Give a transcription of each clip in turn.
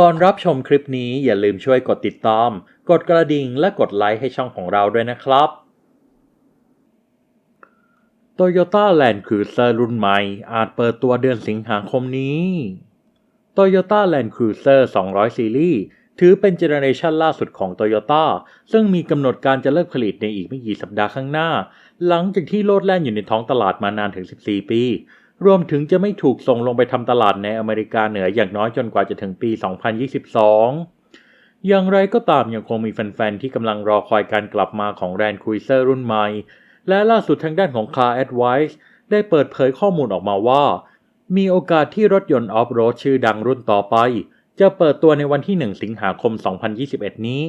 ก่อนรับชมคลิปนี้อย่าลืมช่วยกดติดตาม กดกระดิ่งและกดไลค์ให้ช่องของเราด้วยนะครับ Toyota Land Cruiser รุ่นใหม่ อาจเปิดตัวเดือนสิงหาคมนี้ Toyota Land Cruiser 200 Series ถือเป็นเจเนอเรชันล่าสุดของ Toyota ซึ่งมีกำหนดการจะเลิกผลิตในอีกไม่กี่สัปดาห์ข้างหน้า หลังจากที่โลดแล่นอยู่ในท้องตลาดมานานถึง 14 ปี รวมถึงจะไม่ถูกส่งลงไปทำตลาดในอเมริกาเหนืออย่างน้อยจนกว่าจะถึงปี 2022 อย่างไรก็ตามยังคงมีแฟนๆ ที่กำลังรอคอยการกลับมาของ Land Cruiser รุ่นใหม่ และล่าสุดทางด้านของ Car Advice ได้เปิดเผยข้อมูลออกมาว่า มีโอกาสที่รถยนต์ออฟโรดชื่อดังรุ่นต่อไป จะเปิดตัวในวันที่ 1 สิงหาคม 2021 นี้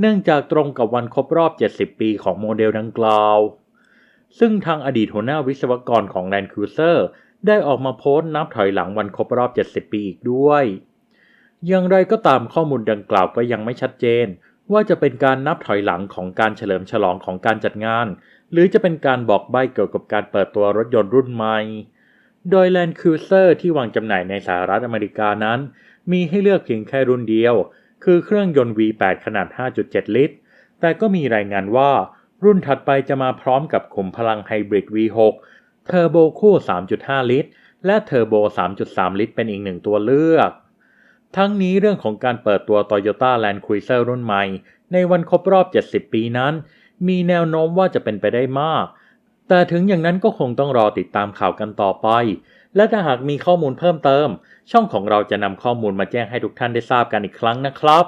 เนื่องจากตรงกับวันครบรอบ 70 ปีของโมเดลดังกล่าวซึ่งทางอดีตหัวหน้าวิศวกรของ Land Cruiser ได้ออกมาโพสต์นับถอยหลังวันครบรอบ 70 ปีอีกด้วย อย่างไรก็ตามข้อมูลดังกล่าวก็ยังไม่ชัดเจน ว่าจะเป็นการนับถอยหลังของการเฉลิมฉลองของการจัดงาน หรือจะเป็นการบอกใบ้เกี่ยวกับการเปิดตัวรถยนต์รุ่นใหม่ โดย Land Cruiser ที่วางจำหน่ายในสหรัฐอเมริกานั้น มีให้เลือกเพียงแค่รุ่นเดียว คือเครื่องยนต์ V8 ขนาด 5.7 ลิตร แต่ก็มีรายงานว่ารุ่นถัดไปจะมาพร้อมกับขุมพลังไฮบริด V6 เทอร์โบคู่ 3.5 ลิตร และเทอร์โบ 3.3 ลิตร เป็นอีกหนึ่งตัวเลือก ทั้งนี้เรื่องของการเปิดตัว Toyota Land Cruiser รุ่นใหม่ ในวันครบรอบ 70 ปีนั้น มีแนวโน้มว่าจะเป็นไปได้มาก แต่ถึงอย่างนั้นก็คงต้องรอติดตามข่าวกันต่อไป และถ้าหากมีข้อมูลเพิ่มเติม ช่องของเราจะนำข้อมูลมาแจ้งให้ทุกท่านได้ทราบกันอีกครั้งนะครับ